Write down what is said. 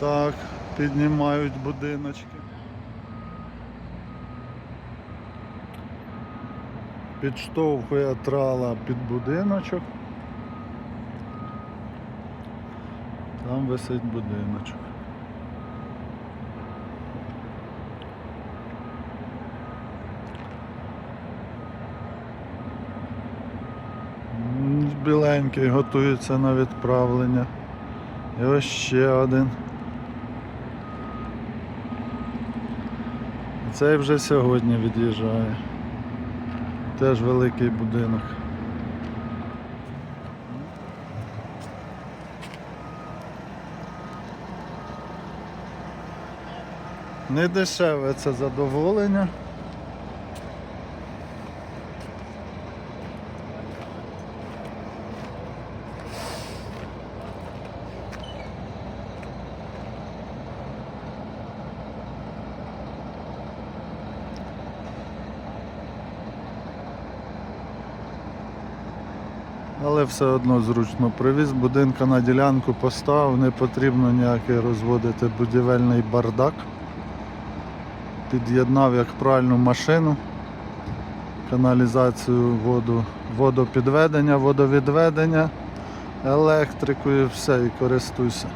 Так, піднімають будиночки. Підштовхує трала під будиночок. Там висить будиночок. Біленький готується на відправлення. І ось ще один. Цей вже сьогодні від'їжджає. Теж великий будинок. Не дешеве це задоволення. Але все одно зручно привіз будинка на ділянку, поставив, не потрібно ніякий розводити будівельний бардак. Під'єднав як пральну машину, каналізацію, воду, водопідведення, водовідведення, електрику і все, і користуйся.